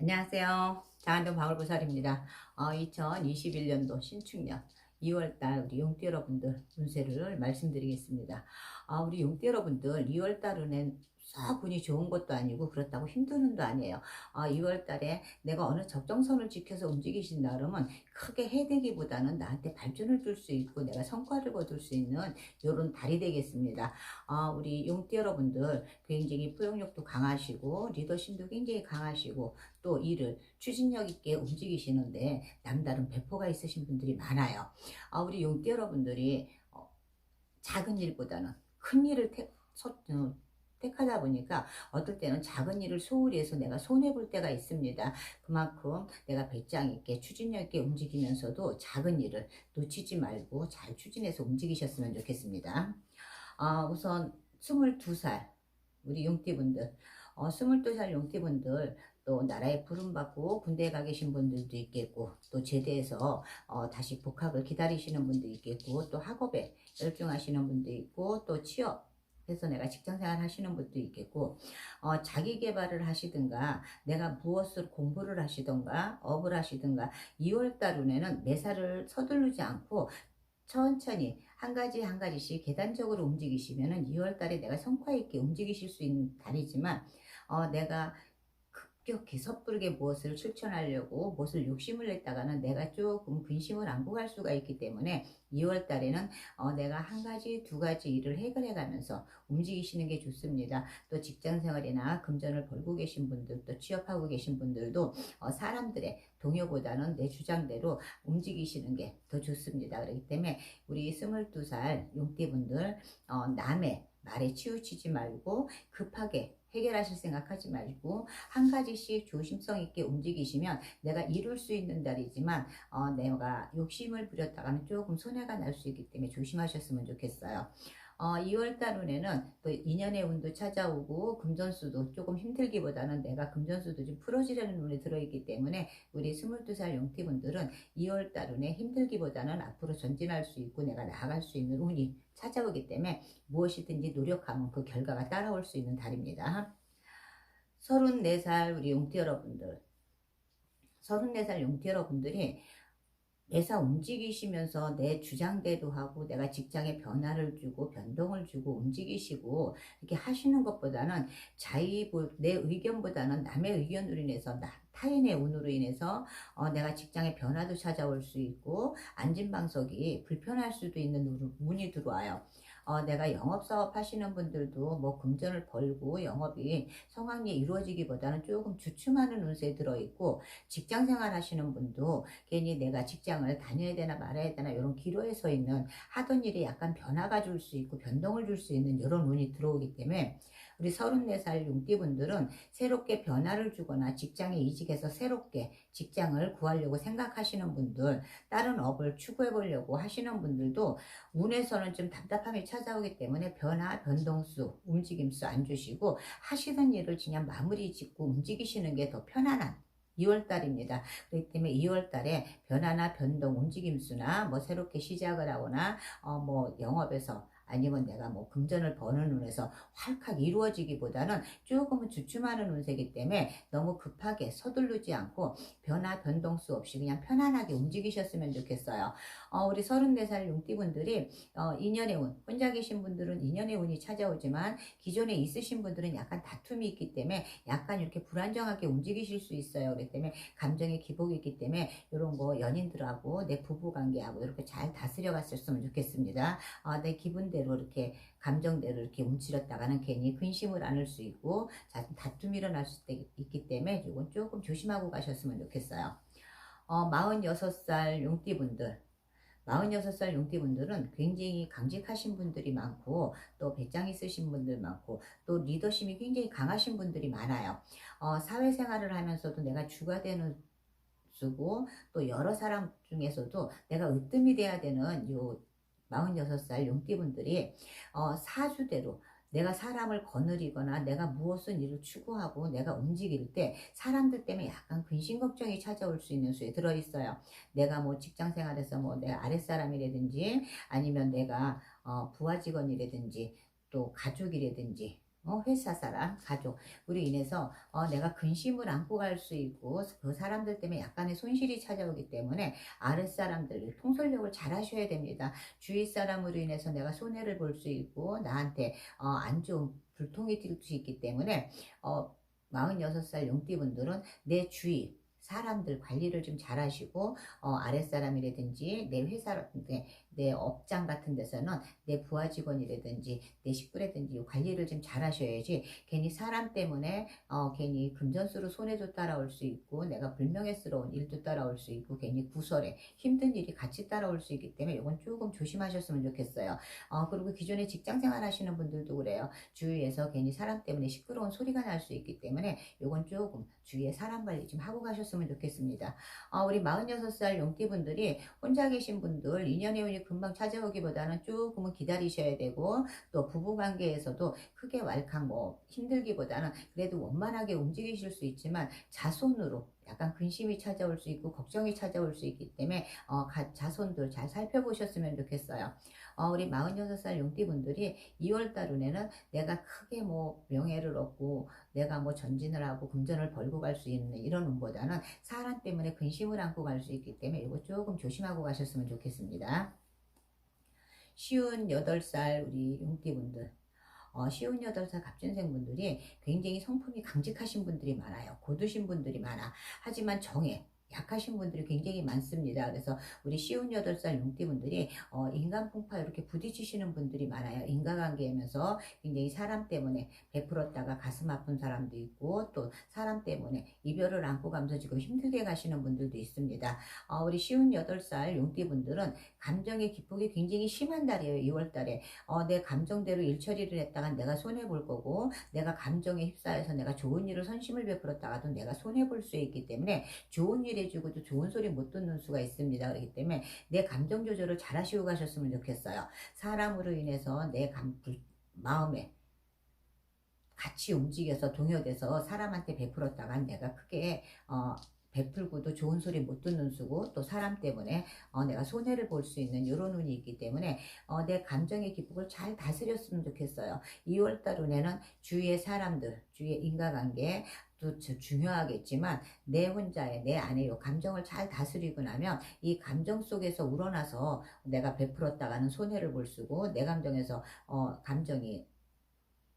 안녕하세요. 장안동 방울보살입니다. 어, 2021년도 신축년 2월달 우리 용띠 여러분들 운세를 말씀드리겠습니다. 아, 우리 용띠 여러분들 2월달은 썩 운이 좋은 것도 아니고 그렇다고 힘든 운도 아니에요. 아, 2월 달에 내가 어느 적정선을 지켜서 움직이신다 그러면 크게 해대기보다는 나한테 발전을 줄 수 있고 내가 성과를 거둘 수 있는 이런 달이 되겠습니다. 아, 우리 용띠 여러분들 굉장히 포용력도 강하시고 리더십도 굉장히 강하시고 또 일을 추진력 있게 움직이시는데 남다른 배포가 있으신 분들이 많아요. 아, 우리 용띠 여러분들이 어, 작은 일보다는 큰 일을 택, 서, 어, 택하다 보니까 어떨 때는 작은 일을 소홀히 해서 내가 손해볼 때가 있습니다. 그만큼 내가 배짱 있게 추진력 있게 움직이면서도 작은 일을 놓치지 말고 잘 추진해서 움직이셨으면 좋겠습니다. 아, 우선 22살 우리 용띠분들 어, 22살 용띠분들 또 나라에 부름받고 군대에 가 계신 분들도 있겠고 또 제대해서 어, 다시 복학을 기다리시는 분도 있겠고 또 학업에 열중하시는 분도 있고 또 취업 해서 내가 직장생활 하시는 분도 있겠고 어, 자기 개발을 하시든가 내가 무엇을 공부를 하시든가 업을 하시든가 2월달 운에는 매사를 서두르지 않고 천천히 한 가지 한 가지씩 계단적으로 움직이시면 은 2월달에 내가 성과 있게 움직이실 수 있는 달이지만 어, 내가 급격히 섣부르게 무엇을 실천하려고 무엇을 욕심을 냈다가는 내가 조금 근심을 안고 갈 수가 있기 때문에 2월 달에는 어, 내가 한 가지 두 가지 일을 해결해 가면서 움직이시는 게 좋습니다. 또 직장 생활이나 금전을 벌고 계신 분들 또 취업하고 계신 분들도 어, 사람들의 동요보다는 내 주장대로 움직이시는 게 더 좋습니다. 그렇기 때문에 우리 22살 용띠분들 어, 남의 말에 치우치지 말고 급하게 해결하실 생각하지 말고 한 가지씩 조심성 있게 움직이시면 내가 이룰 수 있는 달이지만 어, 내가 욕심을 부렸다가는 조금 손해가 날 수 있기 때문에 조심하셨으면 좋겠어요. 어, 2월달 운에는 또 인연의 운도 찾아오고 금전수도 조금 힘들기보다는 내가 금전수도 좀 풀어지려는 운이 들어있기 때문에 우리 22살 용띠분들은 2월달 운에 힘들기보다는 앞으로 전진할 수 있고 내가 나아갈 수 있는 운이 찾아오기 때문에 무엇이든지 노력하면 그 결과가 따라올 수 있는 달입니다. 34살 우리 용띠 여러분들 34살 용띠 여러분들이 매사 움직이시면서 내 주장대도 하고 내가 직장에 변화를 주고 변동을 주고 움직이시고 이렇게 하시는 것보다는 자의 내 의견보다는 남의 의견으로 인해서 나, 타인의 운으로 인해서 어, 내가 직장에 변화도 찾아올 수 있고 안진방석이 불편할 수도 있는 운이 들어와요. 어, 내가 영업사업 하시는 분들도 뭐 금전을 벌고 영업이 성황리에 이루어지기보다는 조금 주춤하는 운세에 들어있고 직장 생활 하시는 분도 괜히 내가 직장을 다녀야 되나 말아야 되나 이런 기로에 서 있는 하던 일이 약간 변화가 줄 수 있고 변동을 줄 수 있는 이런 운이 들어오기 때문에 우리 34살 용띠분들은 새롭게 변화를 주거나 직장에 이직해서 새롭게 직장을 구하려고 생각하시는 분들, 다른 업을 추구해 보려고 하시는 분들도 운에서는 좀 답답함이 찾아오기 때문에 변화, 변동수, 움직임수 안 주시고 하시던 일을 그냥 마무리 짓고 움직이시는 게 더 편안한 2월달입니다. 그렇기 때문에 2월달에 변화나 변동, 움직임수나 뭐 새롭게 시작을 하거나 어 뭐 영업에서 아니면 내가 뭐 금전을 버는 운에서 활칵 이루어지기보다는 조금은 주춤하는 운세기 때문에 너무 급하게 서두르지 않고 변화 변동수 없이 그냥 편안하게 움직이셨으면 좋겠어요. 어, 우리 34살 용띠분들이 어, 인연의 운, 혼자 계신 분들은 인연의 운이 찾아오지만 기존에 있으신 분들은 약간 다툼이 있기 때문에 약간 이렇게 불안정하게 움직이실 수 있어요. 그렇기 때문에 감정의 기복이 있기 때문에 이런 거 연인들하고 내 부부관계하고 이렇게 잘 다스려 갔었으면 좋겠습니다. 어, 내 기분대로 이렇게 감정대로 이렇게 움츠렸다가는 괜히 근심을 안을 수 있고 다툼이 일어날 수 있기 때문에 이건 조금 조심하고 가셨으면 좋겠어요. 어, 46살 용띠분들 46살 용띠분들은 굉장히 강직하신 분들이 많고 또 배짱 있으신 분들 많고 또 리더십이 굉장히 강하신 분들이 많아요. 어, 사회생활을 하면서도 내가 주가 되는 수고 또 여러 사람 중에서도 내가 으뜸이 돼야 되는 요 46살 용띠분들이 어, 사주대로 내가 사람을 거느리거나 내가 무엇을 일을 추구하고 내가 움직일 때 사람들 때문에 약간 근심 걱정이 찾아올 수 있는 수에 들어있어요. 내가 뭐 직장 생활에서 뭐 내 아랫사람이라든지 아니면 내가 어, 부하 직원이라든지 또 가족이라든지 어, 회사 사람, 가족, 우리 인해서 어, 내가 근심을 안고 갈 수 있고 그 사람들 때문에 약간의 손실이 찾아오기 때문에 아랫사람들 통솔력을 잘 하셔야 됩니다. 주위 사람으로 인해서 내가 손해를 볼 수 있고 나한테 어, 안 좋은 불통이 튈 수 있기 때문에 어, 46살 용띠분들은 내 주위 사람들 관리를 좀 잘 하시고 어, 아랫사람이라든지 내 회사 내, 내 업장 같은 데서는 내 부하 직원이라든지 내 식구라든지 관리를 좀 잘 하셔야지 괜히 사람 때문에 어, 괜히 금전수로 손해도 따라올 수 있고 내가 불명예스러운 일도 따라올 수 있고 괜히 구설에 힘든 일이 같이 따라올 수 있기 때문에 이건 조금 조심하셨으면 좋겠어요. 어, 그리고 기존에 직장생활 하시는 분들도 그래요. 주위에서 괜히 사람 때문에 시끄러운 소리가 날 수 있기 때문에 이건 조금 주위에 사람 관리 좀 하고 가셨으면 좋겠습니다. 어, 우리 46살 용띠분들이 혼자 계신 분들 인연의 운이 금방 찾아오기보다는 조금은 기다리셔야 되고 또 부부관계에서도 크게 왈칵 뭐 힘들기보다는 그래도 원만하게 움직이실 수 있지만 자손으로 약간 근심이 찾아올 수 있고 걱정이 찾아올 수 있기 때문에 어, 가, 자손들 잘 살펴보셨으면 좋겠어요. 어, 우리 46살 용띠분들이 2월달 운에는 내가 크게 뭐 명예를 얻고 내가 뭐 전진을 하고 금전을 벌고 갈 수 있는 이런 운보다는 사람 때문에 근심을 안고 갈 수 있기 때문에 이거 조금 조심하고 가셨으면 좋겠습니다. 쉬운 8살 우리 용띠분들 어, 쉬운 8살 갑진생 분들이 굉장히 성품이 강직하신 분들이 많아요. 고두신 분들이 많아. 하지만 정에 약하신 분들이 굉장히 많습니다. 그래서 우리 쉬운 8살 용띠분들이 어, 인간 풍파 이렇게 부딪히시는 분들이 많아요. 인간관계면서 굉장히 사람 때문에 베풀었다가 가슴 아픈 사람도 있고 또 사람 때문에 이별을 안고 가면서 지금 힘들게 가시는 분들도 있습니다. 어, 우리 쉬운 8살 용띠분들은 감정의 기폭이 굉장히 심한 달이에요. 2월 달에 어, 내 감정대로 일처리를 했다가 내가 손해볼 거고 내가 감정에 휩싸여서 내가 좋은 일을 선심을 베풀었다가도 내가 손해볼 수 있기 때문에 좋은 일 해주고도 좋은 소리 못 듣는 수가 있습니다. 그렇기 때문에 내 감정 조절을 잘 하시고 가셨으면 좋겠어요. 사람으로 인해서 내 감, 마음에 같이 움직여서 동요돼서 사람한테 베풀었다가 내가 크게 어, 베풀고도 좋은 소리 못 듣는 수고 또 사람 때문에 어, 내가 손해를 볼 수 있는 이런 운이 있기 때문에 어, 내 감정의 기폭을 잘 다스렸으면 좋겠어요. 2월달 운에는 주위의 사람들, 주위의 인과관계 또 중요하겠지만 내 혼자의 내 안에 요 감정을 잘 다스리고 나면 이 감정 속에서 우러나서 내가 베풀었다가는 손해를 볼 수고 내 감정에서 어 감정이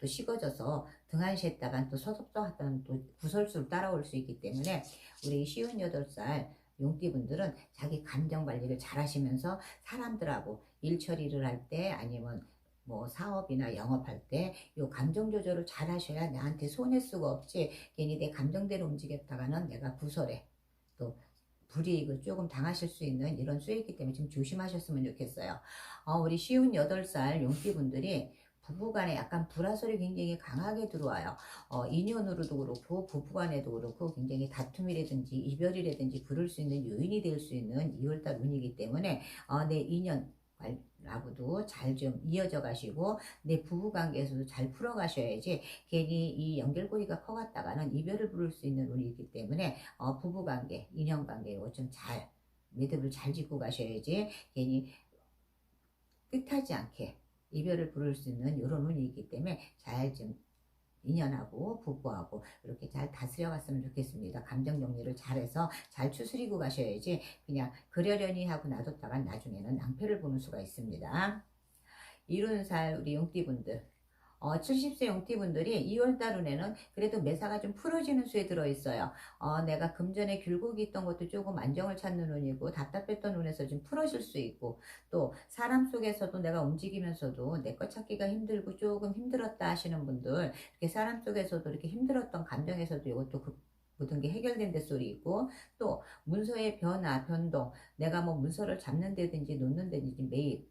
또 식어져서 등한시했다간 또 서섭서하던 또 구설수를 따라올 수 있기 때문에 우리 쉬운 여덟 살 용띠분들은 자기 감정 관리를 잘 하시면서 사람들하고 일 처리를 할 때 아니면 뭐 사업이나 영업할 때 요 감정 조절을 잘 하셔야 나한테 손해 수가 없지 괜히 내 감정대로 움직였다가는 내가 구설에 또 불이익을 조금 당하실 수 있는 이런 수익이기 때문에 좀 조심하셨으면 좋겠어요. 어, 우리 쉬운 8살 용띠분들이 부부간에 약간 불화설이 굉장히 강하게 들어와요. 어, 인연으로도 그렇고 부부간에도 그렇고 굉장히 다툼이라든지 이별이라든지 부를 수 있는 요인이 될 수 있는 2월달 운이기 때문에 어, 내 인연 라고도 잘 좀 이어져 가시고 내 부부 관계에서도 잘 풀어 가셔야지 괜히 이 연결고리가 커갔다가는 이별을 부를 수 있는 운이기 때문에 어, 부부 관계, 인연 관계 이거 좀잘 매듭을 잘 짓고 가셔야지 괜히 뜻하지 않게 이별을 부를 수 있는 이런 운이 있기 때문에 잘 좀 인연하고 부부하고 이렇게 잘 다스려 갔으면 좋겠습니다. 감정 정리를 잘해서 잘 추스리고 가셔야지 그냥 그러려니 하고 놔뒀다가 나중에는 낭패를 보는 수가 있습니다. 이룬 살 우리 용띠분들 어, 70세 용띠분들이 2월달 운에는 그래도 매사가 좀 풀어지는 수에 들어있어요. 어, 내가 금전에 귤곡이 있던 것도 조금 안정을 찾는 운이고 답답했던 운에서 좀 풀어질 수 있고 또 사람 속에서도 내가 움직이면서도 내 것 찾기가 힘들고 조금 힘들었다 하시는 분들 이렇게 사람 속에서도 이렇게 힘들었던 감정에서도 이것도 그 모든 게 해결된 데 소리 있고 또 문서의 변화, 변동 내가 뭐 문서를 잡는다든지 놓는다든지 매입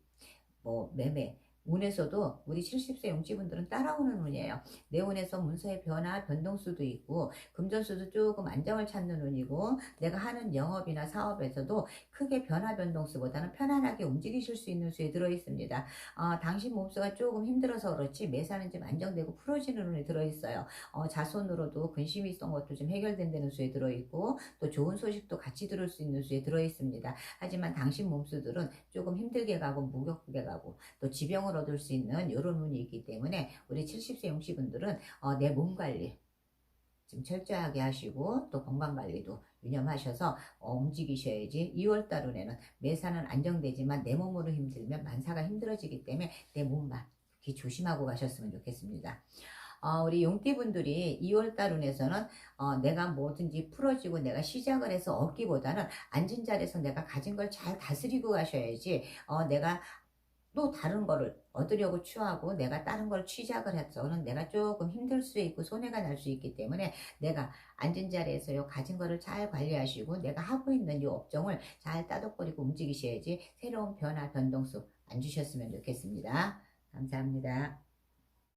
뭐 매매 운에서도 우리 70세 용지분들은 따라오는 운이에요. 내 운에서 문서의 변화, 변동수도 있고 금전수도 조금 안정을 찾는 운이고 내가 하는 영업이나 사업에서도 크게 변화 변동수보다는 편안하게 움직이실 수 있는 수에 들어있습니다. 어, 당신 몸수가 조금 힘들어서 그렇지 매사는 좀 안정되고 풀어지는 운이 들어있어요. 어, 자손으로도 근심이 있던 것도 좀 해결된다는 수에 들어있고 또 좋은 소식도 같이 들을 수 있는 수에 들어있습니다. 하지만 당신 몸수들은 조금 힘들게 가고 무겁게 가고 또 지병으로 얻을 수 있는 이런 운이 있기 때문에 우리 70세 용씨분들은 어, 내 몸 관리 좀 철저하게 하시고 또 건강 관리도 유념하셔서 어, 움직이셔야지 2월 달 운에는 매사는 안정되지만 내 몸으로 힘들면 만사가 힘들어지기 때문에 내 몸만 이렇게 조심하고 가셨으면 좋겠습니다. 어, 우리 용띠분들이 2월 달 운에서는 어, 내가 뭐든지 풀어지고 내가 시작을 해서 얻기보다는 앉은 자리에서 내가 가진 걸 잘 다스리고 가셔야지 어, 내가 또 다른 거를 얻으려고 추하고 내가 다른 걸 취작을 해서는 내가 조금 힘들 수 있고 손해가 날 수 있기 때문에 내가 앉은 자리에서 요 가진 거를 잘 관리하시고 내가 하고 있는 이 업종을 잘 따독거리고 움직이셔야지 새로운 변화 변동수 안 주셨으면 좋겠습니다. 감사합니다.